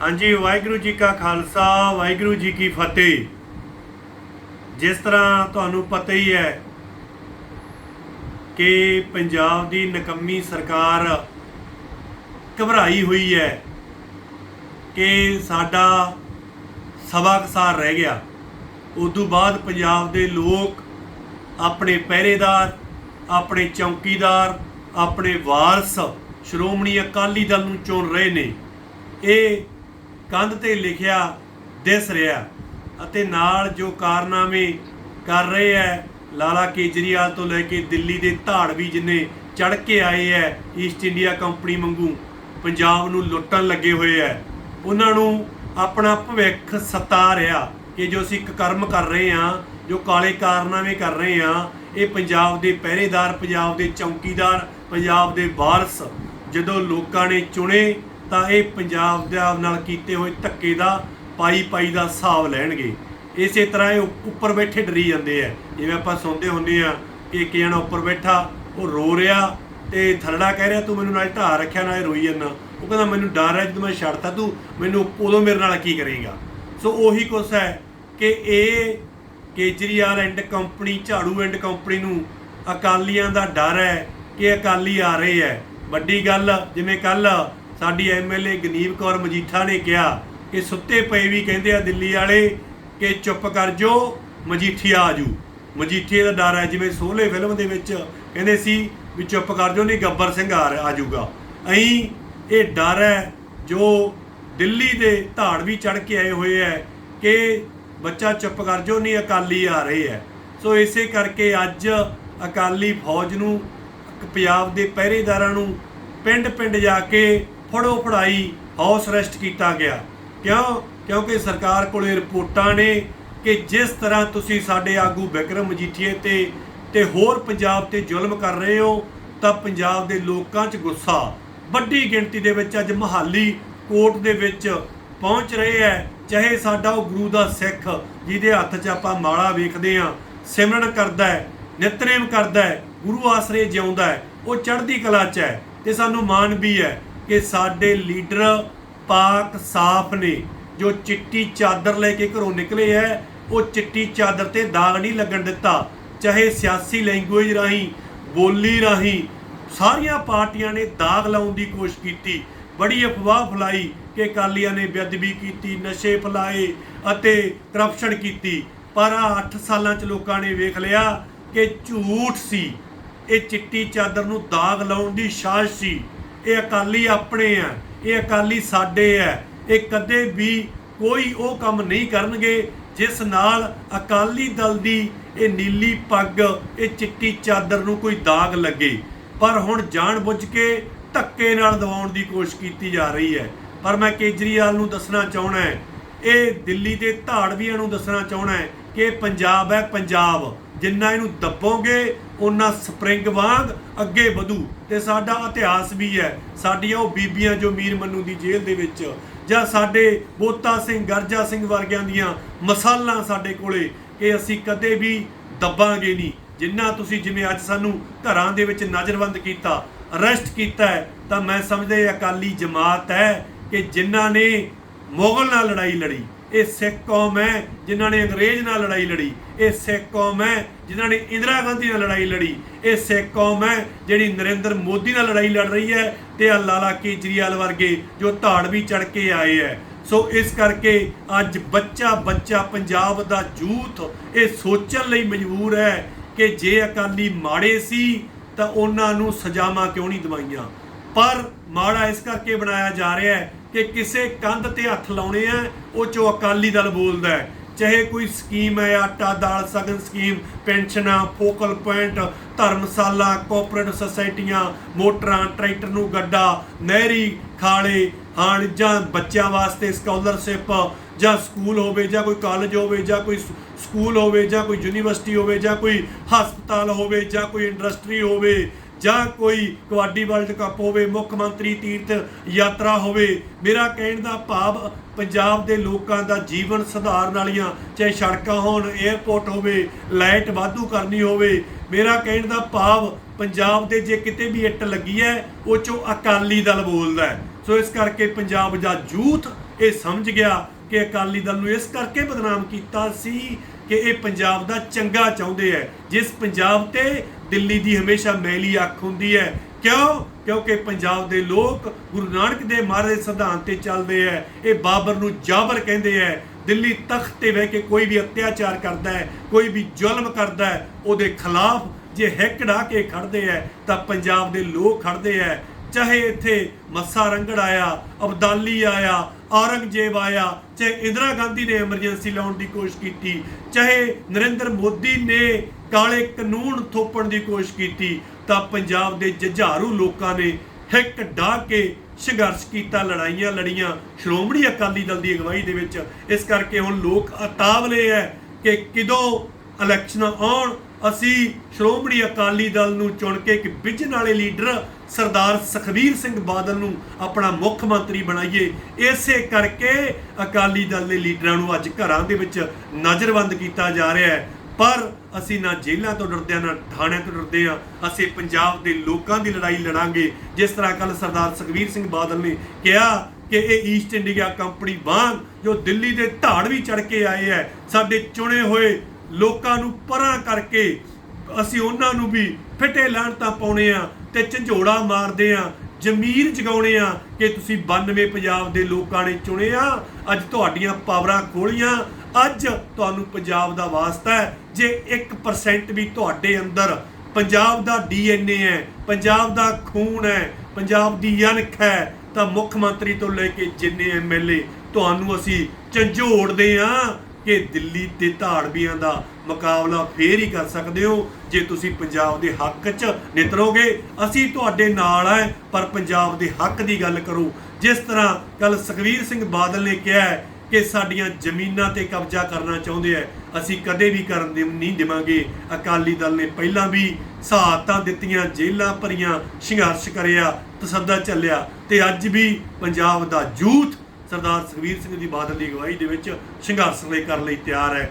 ਹਾਂਜੀ, ਵਾਹਿਗੁਰੂ ਜੀ ਕਾ ਖਾਲਸਾ, ਵਾਹਿਗੁਰੂ ਜੀ ਕੀ ਫਤਿਹ। ਜਿਸ ਤਰ੍ਹਾਂ ਤੁਹਾਨੂੰ ਪਤਾ ਹੀ ਹੈ ਕਿ ਪੰਜਾਬ ਦੀ ਨਕੰਮੀ ਸਰਕਾਰ ਘਬਰਾਈ ਹੋਈ ਹੈ ਕਿ ਸਾਡਾ ਸਵਾ ਕਸਾਰ ਰਹਿ ਗਿਆ। ਉਦੋਂ ਬਾਅਦ ਪੰਜਾਬ ਦੇ ਲੋਕ ਆਪਣੇ ਪਹਿਰੇਦਾਰ, ਆਪਣੇ ਚੌਕੀਦਾਰ, ਆਪਣੇ ਵਾਰਸ ਸ਼੍ਰੋਮਣੀ ਅਕਾਲੀ ਦਲ ਨੂੰ ਚੁਣ ਰਹੇ ਨੇ। ਇਹ ਕੰਧ ਤੇ ਲਿਖਿਆ ਦਿਸ ਰਿਹਾ। ਅਤੇ ਨਾਲ ਜੋ ਕਾਰਨਾਮੇ ਕਰ ਰਹੇ ਹੈ ਲਾਲਾ ਕੇਜਰੀਵਾਲ ਤੋਂ ਲੈ ਕੇ ਦਿੱਲੀ ਦੇ ਧਾੜਵੀ ਜਿੰਨੇ ਚੜ ਕੇ ਆਏ ਹੈ ਈਸਟ ਇੰਡੀਆ ਕੰਪਨੀ ਵਾਂਗੂ ਪੰਜਾਬ ਨੂੰ ਲੁੱਟਣ ਲੱਗੇ ਹੋਏ ਹੈ ਉਹਨਾਂ ਨੂੰ ਆਪਣਾ ਭਵਿੱਖ ਸਤਾ ਰਿਹਾ ਕਿ ਜੋ ਅਸੀਂ ਇੱਕ ਕਰਮ ਕਰ ਰਹੇ ਹਾਂ, ਜੋ ਕਾਲੇ ਕਾਰਨਾਮੇ ਕਰ ਰਹੇ ਹਾਂ, ਇਹ ਪੰਜਾਬ ਦੇ ਪਹਿਰੇਦਾਰ, ਪੰਜਾਬ ਦੇ ਚੌਕੀਦਾਰ, ਪੰਜਾਬ ਦੇ ਵਾਰਸ ਜਦੋਂ ਲੋਕਾਂ ਨੇ ਚੁਣੇ ਤਾਂ ਇਹ ਪੰਜਾਬ ਦੇ ਨਾਲ ਕੀਤੇ ਹੋਏ ਧੱਕੇ ਦਾ ਪਾਈ ਪਾਈ ਦਾ ਹਿਸਾਬ ਲੈਣਗੇ। ਇਸੇ ਤਰ੍ਹਾਂ ਇਹ ਉੱਪਰ ਬੈਠੇ ਡਰੀ ਜਾਂਦੇ ਆ। ਜਿਵੇਂ ਆਪਾਂ ਸੁਣਦੇ ਹੁੰਦੇ ਆ ਕਿ ਇੱਕ ਜਣਾ ਉੱਪਰ ਬੈਠਾ, ਉਹ ਰੋ ਰਿਹਾ ਤੇ ਥਰੜਾ ਕਹਿ ਰਿਹਾ, ਤੂੰ ਮੈਨੂੰ ਨਾਲ ਢਾ ਰੱਖਿਆ, ਨਾਲ ਰੋਈ ਜਾਂਦਾ। ਉਹ ਕਹਿੰਦਾ, ਮੈਨੂੰ ਡਰ ਹੈ ਜਦੋਂ ਮੈਂ ਛੱਡਤਾ, ਤੂੰ ਮੈਨੂੰ ਉਦੋਂ ਮੇਰੇ ਨਾਲ ਕੀ ਕਰੇਗਾ? ਸੋ ਉਹੀ ਕੁਛ ਹੈ ਕਿ ਇਹ ਕੇਜਰੀਵਾਲ ਐਂਡ ਕੰਪਨੀ, ਝਾੜੂ ਐਂਡ ਕੰਪਨੀ ਨੂੰ ਅਕਾਲੀਆਂ ਦਾ ਡਰ ਹੈ ਕਿ ਅਕਾਲੀ ਆ ਰਹੇ ਹੈ। ਵੱਡੀ ਗੱਲ, ਜਿਵੇਂ ਕੱਲ ਸਾਡੀ ਐਮਐਲਏ ਗਨੀਵ ਕੌਰ ਮਜੀਠਾ ਨੇ ਕਿਹਾ ਕਿ ਸੁੱਤੇ ਪਏ ਵੀ ਕਹਿੰਦੇ ਆ ਦਿੱਲੀ ਵਾਲੇ ਕਿ ਚੁੱਪ ਕਰ ਜੋ ਮਜੀਠੀਆ ਆਜੂ ਮਜੀਠੀਏ ਦਾ ਡਰ ਹੈ, ਜਿਵੇਂ ਸੋਹਲੇ ਫਿਲਮ ਦੇ ਵਿੱਚ ਕਹਿੰਦੇ ਸੀ ਵੀ ਚੁੱਪ ਕਰ ਜੋ, ਨਹੀਂ ਗੱਬਰ ਸਿੰਘ ਆ ਰਿਹਾ- ਆਜੂਗਾ ਅਹੀਂ ਇਹ ਡਰ ਹੈ, ਜੋ ਦਿੱਲੀ ਦੇ ਧਾੜ ਵੀ ਚੜ ਕੇ ਆਏ ਹੋਏ ਹੈ ਕਿ ਬੱਚਾ ਚੁੱਪ ਕਰ ਜੋ, ਨਹੀਂ ਅਕਾਲੀ ਆ ਰਹੇ ਹੈ। ਸੋ ਇਸੇ ਕਰਕੇ ਅੱਜ ਅਕਾਲੀ ਫੌਜ ਨੂੰ, ਪੰਜਾਬ ਦੇ ਪਹਿਰੇਦਾਰਾਂ ਨੂੰ ਪਿੰਡ ਪਿੰਡ ਜਾ ਕੇ ਫੜੋ ਫੜਾਈ ਹਾਊਸ ਅਰੈਸਟ ਕੀਤਾ ਗਿਆ। ਕਿਉਂ? ਕਿਉਂਕਿ ਸਰਕਾਰ ਕੋਲੇ ਰਿਪੋਰਟਾਂ ਨੇ ਕਿ ਜਿਸ ਤਰ੍ਹਾਂ ਤੁਸੀਂ ਸਾਡੇ ਆਗੂ ਵਿਕਰਮ ਮਜੀਠੀਏ ਤੇ ਤੇ ਹੋਰ ਪੰਜਾਬ ਤੇ ਜ਼ੁਲਮ ਕਰ ਰਹੇ ਹੋ, ਤਾਂ ਪੰਜਾਬ ਦੇ ਲੋਕਾਂ 'ਚ ਗੁੱਸਾ। ਵੱਡੀ ਗਿਣਤੀ ਦੇ ਵਿੱਚ ਅੱਜ ਮਹਾਲੀ ਕੋਰਟ ਦੇ ਵਿੱਚ ਪਹੁੰਚ ਰਹੇ ਹੈ। ਚਾਹੇ ਸਾਡਾ ਉਹ ਗੁਰੂ ਦਾ ਸਿੱਖ, ਜਿਹਦੇ ਹੱਥ 'ਚ ਆਪਾਂ ਮਾਲਾ ਵੇਖਦੇ ਆ ਸਿਮਰਨ ਕਰਦਾ ਹੈ, ਨਿਤਨੇਮ ਕਰਦਾ ਹੈ, ਗੁਰੂ ਆਸਰੇ ਜਿਉਂਦਾ ਹੈ, ਉਹ ਚੜ੍ਹਦੀ ਕਲਾ 'ਚ ਹੈ ਤੇ ਸਾਨੂੰ ਮਾਣ ਵੀ ਹੈ। ਕਿ ਸਾਡੇ ਲੀਡਰ ਪਾਕ ਸਾਫ਼ ਨੇ, ਜੋ ਚਿੱਟੀ ਚਾਦਰ ਲੈ ਕੇ ਘਰੋਂ ਨਿਕਲੇ ਹੈ ਉਹ ਚਿੱਟੀ ਚਾਦਰ ਤੇ ਦਾਗ ਨਹੀਂ ਲੱਗਣ ਦਿੱਤਾ। ਚਾਹੇ ਸਿਆਸੀ ਲੈਂਗੁਏਜ ਰਾਹੀਂ, ਬੋਲੀ ਰਾਹੀਂ, ਸਾਰੀਆਂ ਪਾਰਟੀਆਂ ਨੇ ਦਾਗ ਲਾਉਣ ਦੀ ਕੋਸ਼ਿਸ਼ ਕੀਤੀ। ਬੜੀ ਅਫਵਾਹ ਫੈਲਾਈ ਕਿ ਅਕਾਲੀਆਂ ਨੇ ਬੇਅਦਬੀ ਕੀਤੀ, ਨਸ਼ੇ ਫੈਲਾਏ ਅਤੇ ਕਰਪਸ਼ਨ ਕੀਤੀ। ਪਰ ਆ 8 ਸਾਲਾਂ ਚ ਲੋਕਾਂ ਨੇ ਵੇਖ ਲਿਆ ਕਿ ਝੂਠ ਸੀ। ਇਹ ਚਿੱਟੀ ਚਾਦਰ ਨੂੰ ਦਾਗ ਲਾਉਣ ਦੀ ਸਾਜ਼ਿਸ਼ ਸੀ। ਇਹ ਅਕਾਲੀ ਆਪਣੇ ਆ, ਇਹ ਅਕਾਲੀ ਸਾਡੇ ਆ। ਇਹ ਕਦੇ ਵੀ ਕੋਈ ਉਹ ਕੰਮ ਨਹੀਂ ਕਰਨਗੇ ਜਿਸ ਨਾਲ ਅਕਾਲੀ ਦਲ ਦੀ ਇਹ ਨੀਲੀ ਪੱਗ, ਇਹ ਚਿੱਟੀ ਚਾਦਰ ਨੂੰ ਕੋਈ ਦਾਗ ਲੱਗੇ। ਪਰ ਹੁਣ ਜਾਣਬੁੱਝ ਕੇ ਧੱਕੇ ਨਾਲ ਦਵਾਉਣ ਦੀ ਕੋਸ਼ਿਸ਼ ਕੀਤੀ ਜਾ ਰਹੀ ਹੈ। ਪਰ ਮੈਂ ਕੇਜਰੀਵਾਲ ਨੂੰ ਦੱਸਣਾ ਚਾਹਣਾ ਹੈ, ਇਹ ਦਿੱਲੀ ਦੇ ਧਾੜਵੀਆਂ ਨੂੰ ਦੱਸਣਾ ਚਾਹਣਾ ਹੈ ਕਿ ਇਹ ਪੰਜਾਬ ਹੈ, ਪੰਜਾਬ। ਜਿੰਨਾ ਇਹਨੂੰ ਦੱਬੋਗੇ ਉਹਨਾਂ ਸਪਰਿੰਗ ਵਾਂਗ ਅੱਗੇ ਵਧੂ। ਤੇ ਸਾਡਾ ਇਤਿਹਾਸ ਵੀ ਹੈ। ਸਾਡੀਆਂ ਉਹ ਬੀਬੀਆਂ ਜੋ ਮੀਰ ਮੰਨੂ ਦੀ ਜੇਲ੍ਹ ਦੇ ਵਿੱਚ ਜਾਂ ਸਾਡੇ ਬੋਤਾ ਸਿੰਘ, ਗਰਜਾ ਸਿੰਘ ਵਰਗਿਆਂ ਦੀਆਂ ਮਸਾਲਾਂ ਸਾਡੇ ਕੋਲੇ ਕਿ ਅਸੀਂ ਕਦੇ ਵੀ ਦੱਬਾਂਗੇ ਨਹੀਂ। ਜਿੰਨਾ ਤੁਸੀਂ ਜਿਵੇਂ ਅੱਜ ਸਾਨੂੰ ਘਰਾਂ ਦੇ ਵਿੱਚ ਨਜ਼ਰਬੰਦ ਕੀਤਾ, ਅਰੈਸਟ ਕੀਤਾ ਹੈ, ਤਾਂ ਮੈਂ ਸਮਝਦਾ ਇਹ ਅਕਾਲੀ ਜਮਾਤ ਹੈ ਕਿ ਜਿਨ੍ਹਾਂ ਨੇ ਮੁਗਲ ਨਾਲ ਲੜਾਈ ਲੜੀ। ਇਹ ਸਿੱਖ ਕੌਮ ਹੈ ਜਿਨ੍ਹਾਂ ਨੇ ਅੰਗਰੇਜ਼ ਨਾਲ ਲੜਾਈ ਲੜੀ। ਇਹ ਸਿੱਖ ਕੌਮ ਹੈ ਜਿਨ੍ਹਾਂ ਨੇ ਇੰਦਰਾ ਗਾਂਧੀ ਨਾਲ ਲੜਾਈ ਲੜੀ। ਇਹ ਸਿੱਖ ਕੌਮ ਹੈ ਜਿਹੜੀ ਨਰਿੰਦਰ ਮੋਦੀ ਨਾਲ ਲੜਾਈ ਲੜ ਰਹੀ ਹੈ ਤੇ ਆ ਲਾਲਾ ਕੇਜਰੀਵਾਲ ਵਰਗੇ ਜੋ ਧਾੜ ਵੀ ਚੜ ਕੇ ਆਏ ਹੈ। ਸੋ ਇਸ ਕਰਕੇ ਅੱਜ ਬੱਚਾ ਬੱਚਾ ਪੰਜਾਬ ਦਾ ਯੂਥ ਇਹ ਸੋਚਣ ਲਈ ਮਜਬੂਰ ਹੈ ਕਿ ਜੇ ਅਕਾਲੀ ਮਾੜੇ ਸੀ ਤਾਂ ਉਹਨਾਂ ਨੂੰ ਸਜ਼ਾਵਾਂ ਕਿਉਂ ਨਹੀਂ ਦਵਾਈਆਂ। ਪਰ ਮਾੜਾ ਇਸ ਕਰਕੇ ਬਣਾਇਆ ਜਾ ਰਿਹਾ ਹੈ ਕਿ ਕਿਸੇ ਕੰਧ ਤੇ ਹੱਥ ਲਾਉਣੇ ਆ, ਉਹ ਚੋਂ ਅਕਾਲੀ ਦਲ ਬੋਲਦਾ ਹੈ। ਚਾਹੇ ਕੋਈ ਸਕੀਮ ਹੈ, ਆਟਾ ਦਾਲ ਸਗਨ ਸਕੀਮ, ਪੈਨਸ਼ਨਾਂ, ਫੋਕਲ ਪੁਆਇੰਟ, ਧਰਮਸ਼ਾਲਾ ਕੋਆਪਰੇਟਿਵ ਸੁਸਾਇਟੀਆਂ, ਮੋਟਰਾਂ, ਟਰੈਕਟਰ ਨੂੰ ਗੱਡਾ, ਨਹਿਰੀ, ਖਾਲੇ, ਹਾਣ ਜਾਂ ਬੱਚਿਆਂ ਵਾਸਤੇ ਸਕਾਲਰਸ਼ਿਪ ਜਾਂ ਸਕੂਲ ਹੋਵੇ ਜਾਂ ਕੋਈ ਕਾਲਜ ਹੋਵੇ ਜਾਂ ਕੋਈ ਸਕੂਲ ਹੋਵੇ ਜਾਂ ਕੋਈ ਯੂਨੀਵਰਸਿਟੀ ਹੋਵੇ ਜਾਂ ਕੋਈ ਹਸਪਤਾਲ ਹੋਵੇ ਜਾਂ ਕੋਈ ਇੰਡਸਟਰੀ ਹੋਵੇ ਜਾਂ ਕੋਈ ਕਬੱਡੀ ਵਰਲਡ ਕੱਪ ਹੋਵੇ, ਮੁੱਖ ਮੰਤਰੀ ਤੀਰਥ ਯਾਤਰਾ ਹੋਵੇ, ਮੇਰਾ ਕਹਿਣ ਦਾ ਭਾਵ ਪੰਜਾਬ ਦੇ ਲੋਕਾਂ ਦਾ ਜੀਵਨ ਸੁਧਾਰਨ ਵਾਲੀਆਂ, ਚਾਹੇ ਸੜਕਾਂ ਹੋਣ 에ਅਰਪੋਰਟ ਹੋਵੇ, ਲਾਈਟ ਵਾਧੂ ਕਰਨੀ ਹੋਵੇ, ਮੇਰਾ ਕਹਿਣ ਦਾ ਭਾਵ ਪੰਜਾਬ ਦੇ ਜੇ ਕਿਤੇ ਵੀ ਇੱਟ ਲੱਗੀ ਹੈ, ਉਹ ਚੋਂ ਅਕਾਲੀ ਦਲ ਬੋਲਦਾ ਹੈ। ਸੋ ਇਸ ਕਰਕੇ ਪੰਜਾਬ ਦਾ ਯੂਥ ਇਹ ਸਮਝ ਗਿਆ ਕਿ ਅਕਾਲੀ ਦਲ ਨੂੰ ਇਸ ਕਰਕੇ ਬਦਨਾਮ ਕੀਤਾ ਸੀ ਕਿ ਇਹ ਪੰਜਾਬ ਦਾ ਚੰਗਾ ਚਾਹੁੰਦੇ ਹੈ, ਜਿਸ ਪੰਜਾਬ ਤੇ ਦਿੱਲੀ ਦੀ ਹਮੇਸ਼ਾ ਮੈਲੀ ਅੱਖ ਹੁੰਦੀ ਹੈ। ਕਿਉਂ? ਕਿਉਂਕਿ ਪੰਜਾਬ ਦੇ ਲੋਕ ਗੁਰੂ ਨਾਨਕ ਦੇ ਮਹਾਰਾਜ ਦੇ ਸਿਧਾਂਤ ਤੇ ਚੱਲਦੇ ਹੈ। ਇਹ ਬਾਬਰ ਨੂੰ ਜਾਬਰ ਕਹਿੰਦੇ ਹੈ। ਦਿੱਲੀ ਤਖਤ ਤੇ ਬਹਿ ਕੇ ਕੋਈ ਵੀ ਅਤਿਆਚਾਰ ਕਰਦਾ ਹੈ, ਕੋਈ ਵੀ ਜ਼ੁਲਮ ਕਰਦਾ ਹੈ, ਉਹਦੇ ਖਿਲਾਫ ਜੇ ਹਿੱਕ ਢਾ ਕੇ ਖੜਦੇ ਹੈ, ਤਾਂ ਪੰਜਾਬ ਦੇ ਲੋਕ ਖੜਦੇ ਹੈ। ਚਾਹੇ ਇੱਥੇ ਮੱਸਾ ਰੰਗੜ ਆਇਆ, ਅਬਦਾਲੀ ਆਇਆ, ਔਰੰਗਜ਼ੇਬ ਆਇਆ, ਚਾਹੇ ਇੰਦਰਾ ਗਾਂਧੀ ਨੇ ਐਮਰਜੈਂਸੀ ਲਾਉਣ ਦੀ ਕੋਸ਼ਿਸ਼ ਕੀਤੀ, ਚਾਹੇ ਨਰਿੰਦਰ ਮੋਦੀ ਨੇ ਕਾਲੇ ਕਾਨੂੰਨ ਥੋਪਣ ਦੀ ਕੋਸ਼ਿਸ਼ ਕੀਤੀ, ਤਾਂ ਪੰਜਾਬ ਦੇ ਜੁਝਾਰੂ ਲੋਕਾਂ ਨੇ ਹਿੱਕ ਢਾ ਕੇ ਸੰਘਰਸ਼ ਕੀਤਾ, ਲੜਾਈਆਂ ਲੜੀਆਂ। ਸ਼੍ਰੋਮਣੀ ਅਕਾਲੀ ਦਲ ਦੀ ਅਗਵਾਈ ਦੇ ਵਿੱਚ ਇਸ ਕਰਕੇ ਹੁਣ ਲੋਕ ਅਤਾਵਲੇ ਹੈ ਕਿ ਕਿਦੋਂ ਇਲੈਕਸ਼ਨ ਆਉਣ, ਅਸੀਂ ਸ਼੍ਰੋਮਣੀ ਅਕਾਲੀ ਦਲ ਨੂੰ ਚੁਣ ਕੇ ਇੱਕ ਵਿਜਨ ਵਾਲੇ ਲੀਡਰ ਸਰਦਾਰ ਸੁਖਬੀਰ ਸਿੰਘ ਬਾਦਲ ਨੂੰ ਆਪਣਾ ਮੁੱਖ ਮੰਤਰੀ ਬਣਾਈਏ। ਇਸੇ ਕਰਕੇ ਅਕਾਲੀ ਦਲ ਦੇ ਲੀਡਰਾਂ ਨੂੰ ਅੱਜ ਘਰਾਂ ਦੇ ਵਿੱਚ ਨਜ਼ਰਬੰਦ ਕੀਤਾ ਜਾ ਰਿਹਾ ਹੈ। ਪਰ ਅਸੀਂ ਨਾ ਜੇਲ੍ਹਾਂ ਤੋਂ ਡਰਦੇ ਹਾਂ ਨਾ ਥਾਣਿਆਂ ਤੋਂ ਡਰਦੇ ਹਾਂ। ਅਸੀਂ ਪੰਜਾਬ ਦੇ ਲੋਕਾਂ ਦੀ ਲੜਾਈ ਲੜਾਂਗੇ। ਜਿਸ ਤਰ੍ਹਾਂ ਕੱਲ ਸਰਦਾਰ ਸੁਖਬੀਰ ਸਿੰਘ ਬਾਦਲ ਨੇ ਕਿਹਾ ਕਿ ਇਹ ਈਸਟ ਇੰਡੀਆ ਕੰਪਨੀ ਵਾਂਗ ਜੋ ਦਿੱਲੀ ਦੇ ਧਾੜ ਵੀ ਚੜ ਕੇ ਆਏ ਹੈ, ਸਾਡੇ ਚੁਣੇ ਹੋਏ ਲੋਕਾਂ ਨੂੰ ਪਰਾਂ ਕਰਕੇ ਅਸੀਂ ਉਹਨਾਂ ਨੂੰ ਵੀ ਫਿੱਟੇ ਲੈਣ ਤਾਂ ਪਾਉਣੇ ਆ ਤੇ ਝੰਜੋੜਾ ਮਾਰਦੇ ਆ, ਜ਼ਮੀਰ ਜਗਾਉਣੇ ਆ ਕਿ ਤੁਸੀਂ 92 ਪੰਜਾਬ ਦੇ ਲੋਕਾਂ ਨੇ ਚੁਣੇ ਆ। ਅੱਜ ਤੁਹਾਡੀਆਂ ਪਾਵਰਾਂ ਖੋਲੀਆਂ, ਅੱਜ ਤੁਹਾਨੂੰ ਪੰਜਾਬ ਦਾ ਵਾਸਤਾ ਹੈ। ਜੇ 1% ਵੀ ਤੁਹਾਡੇ ਅੰਦਰ ਪੰਜਾਬ ਦਾ ਡੀਐਨਏ ਹੈ, ਪੰਜਾਬ ਦਾ ਖੂਨ ਹੈ, ਪੰਜਾਬ ਦੀ ਅਣਖ ਹੈ, ਤਾਂ ਮੁੱਖ ਮੰਤਰੀ ਤੋਂ ਲੈ ਕੇ ਜਿੰਨੇ ਐਮਐਲਏ ਤੁਹਾਨੂੰ ਅਸੀਂ ਝੰਜੋੜਦੇ ਆ ਕਿ ਦਿੱਲੀ ਤੇ ਧਾੜਵੀਆਂ ਦਾ ਮੁਕਾਬਲਾ ਫੇਰ ਹੀ ਕਰ ਸਕਦੇ ਹੋ। ਜੇ ਤੁਸੀਂ ਪੰਜਾਬ ਦੇ ਹੱਕ 'ਚ ਨਿਤਰੋਗੇ, ਅਸੀਂ ਤੁਹਾਡੇ ਨਾਲ ਹੈ ਪਰ ਪੰਜਾਬ ਦੇ ਹੱਕ ਦੀ ਗੱਲ ਕਰੋ। ਜਿਸ ਤਰ੍ਹਾਂ ਕੱਲ ਸੁਖਵੀਰ ਸਿੰਘ ਬਾਦਲ ਨੇ ਕਿਹਾ ਕਿ ਸਾਡੀਆਂ ਜ਼ਮੀਨਾਂ ਤੇ ਕਬਜ਼ਾ ਕਰਨਾ ਚਾਹੁੰਦੇ ਹੈ ਅਸੀਂ ਕਦੇ ਵੀ ਕਰਨ ਦੇ ਨਹੀਂ ਦੇਵਾਂਗੇ। ਅਕਾਲੀ ਦਲ ਨੇ ਪਹਿਲਾਂ ਵੀ ਸਹਾਇਤਾਂ ਦਿੱਤੀਆਂ, ਜੇਲ੍ਹਾਂ ਭਰੀਆਂ, ਸੰਘਰਸ਼ ਕਰਿਆ, ਤਸੱਦਾ ਚੱਲਿਆ ਤੇ ਅੱਜ ਵੀ ਪੰਜਾਬ ਦਾ ਯੂਥ ਸਰਦਾਰ ਸੁਖਬੀਰ ਸਿੰਘ ਦੀ ਬਾਦਲ ਦੀ ਅਗਵਾਈ ਦੇ ਵਿੱਚ ਸੰਘਰਸ਼ ਲਈ ਕਰਨ ਲਈ ਤਿਆਰ ਹੈ।